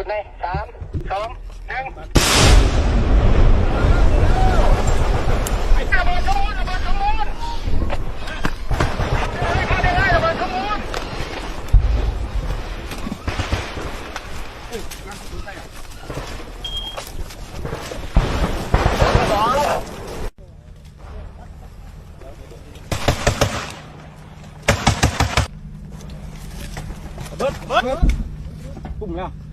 จุดในสามสองหนึ่งระเบิดขโมยระเบิดขโมยเข้าได้เลยระเบิดขโมยปุ่มแล้วเกี่ยวยังเรียบร้อยเรียบร้อยออก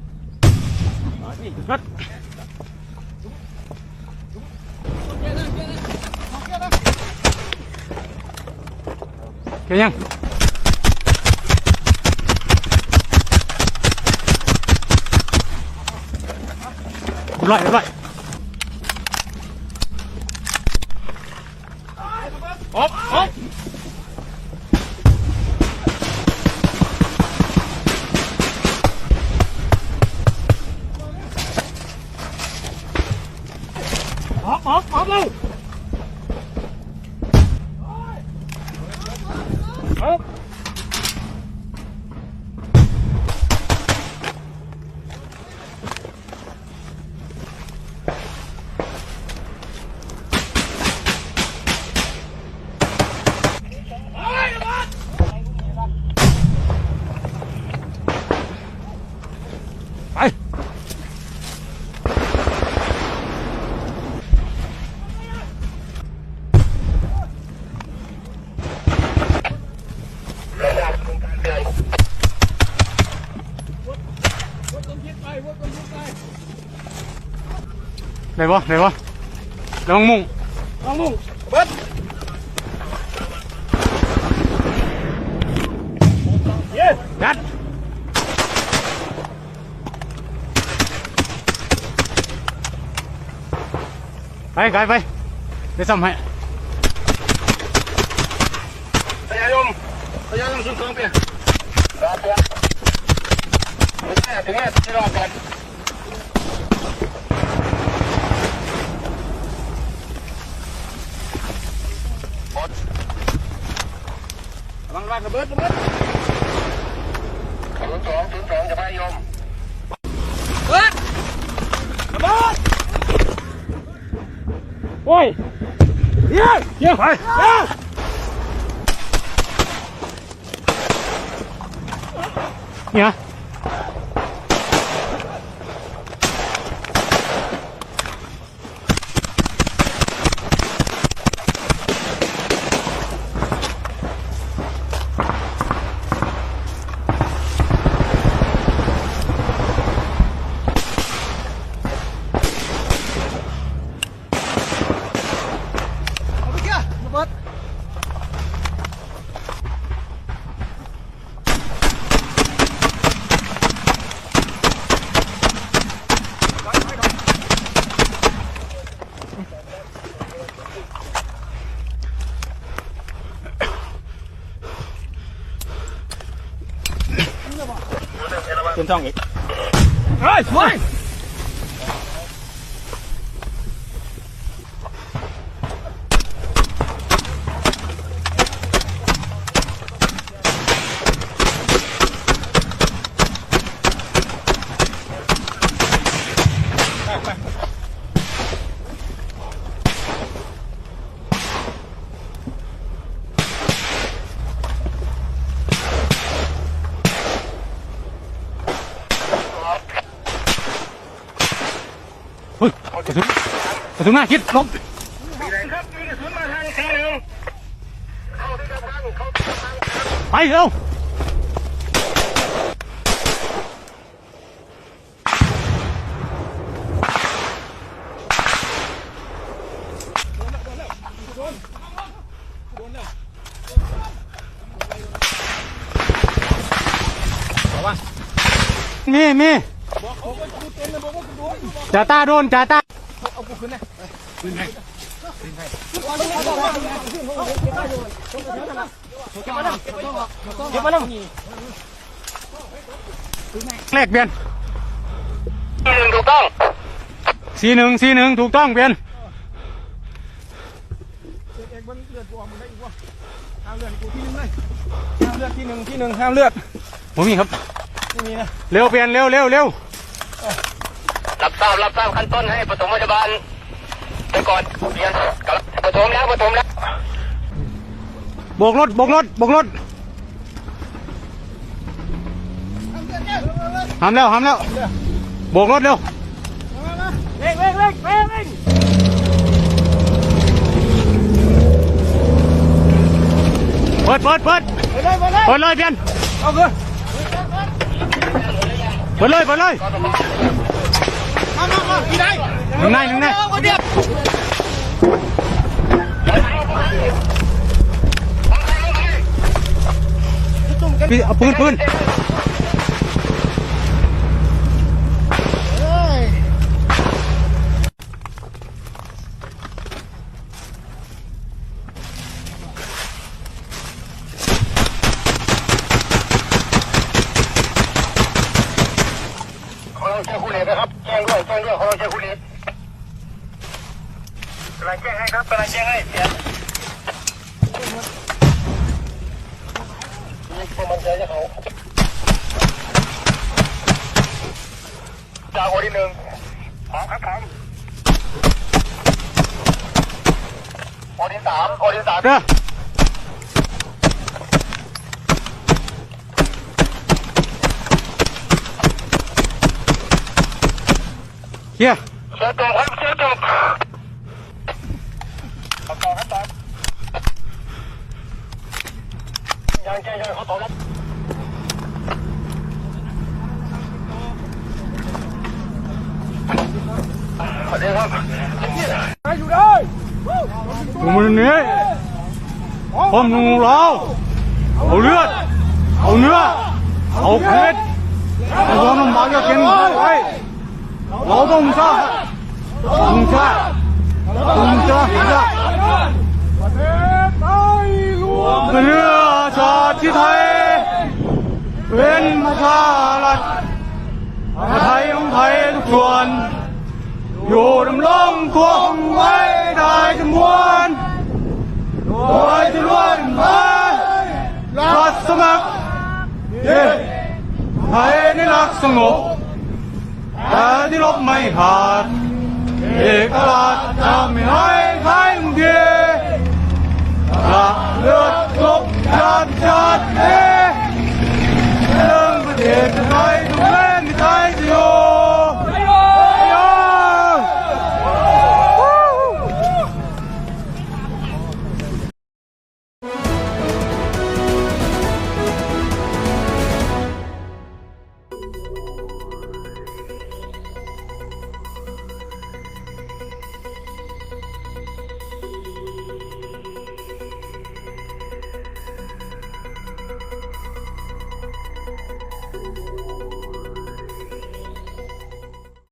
ออกออกอ อกออ ไหนวะไหนวะระวังมุงระวังมุงเบิดเย้ยัดไปไกลไปเดี๋ยวซ่อมให้พยายมพยายมสุดสองเปียรอเปียไม่ใช่ถึงแม้ที่รอก่อน ระวังระเบิดระเบิดศูนย์สองศูนย์สองจะพยายมระเบิดโอ้ยเยี่ยมเยี่ยมไปเดี๋ยวเนี่ย เป็นช่องอีกเฮ้ยช่วยเฮ้ยกระสุน กระสุนหน้าคิดลบมีแรงครับมีกระสุนมาทางทีหนึ่งเข้าที่กำลังเข้าที่กำลังไปเร็วมีมีจ่าตาโดนจ่าตา เก็บมาแล้วแรกเปลี่ยนทีหนึ่งถูกต้องสีหนึ่งสีหนึ่งถูกต้องเปลี่ยนเอกมันเลือดกูออกมันได้อีกวะห้ามเลือดกูที่หนึ่งเลยห้ามเลือดที่หนึ่งที่หนึ่งห้ามเลือดผมมีครับไม่มีนะเร็วเปลี่ยนเร็วเร็วเร็ว เอทราบรับทราบขั้นต้นให้ปฐมพยาบาลไปก่อนเรียนกับปฐมแล้วปฐมแล้วโบกรถโบกรถโบกรถห้ามแล้วห้ามแล้วโบกรถเร็วเร่งเร่งเร่งเร่งเร่งเปิดเปิดเปิดไปเลยไปเลยเปิดเลยเพียนเอาเลยเปิดเลยเปิดเลย นึ่งในหนึ่งในพี่เอาปืนปืนเฮ้ยขอเราเชิญคุณเอกนะครับ จ้งด้วยแจ้งด้วยขอเราเชิญคุณเอกกำลังแจ้งให้ครับกำลังแจ้งให้เสียนี่พวกมันเจเขาจากโอที่หนึ่งพร้อมครับพร้อมโอที่สามโอที่สามเด้อ เฮียเชิญจบครับเชิญจบต่อครับต่อยังยังยังเขาต่อแล้วสวัสดีครับอยู่ได้ดูมือนี้พร้อมนูเราเอาเลือด เอาเนื้อ เอาเพชรเอาความลำบากยากเข็นไว้เรางองชางชาติชาติป ระเทศไทยรวมเพื่อชาติไทยเป็นประชารัฐไทยของไทยทุกส่วน อยู่ดำรงคงไว้ได้ทั้งมวลโดยที่ล้วนมารัฐสมัครเย้ไทยนี่รักสงบ แต่ที่ลบไม่ขาดเอกราชจะไม่ให้ใครมึงเดีละเลือดลบชาติชาติเอง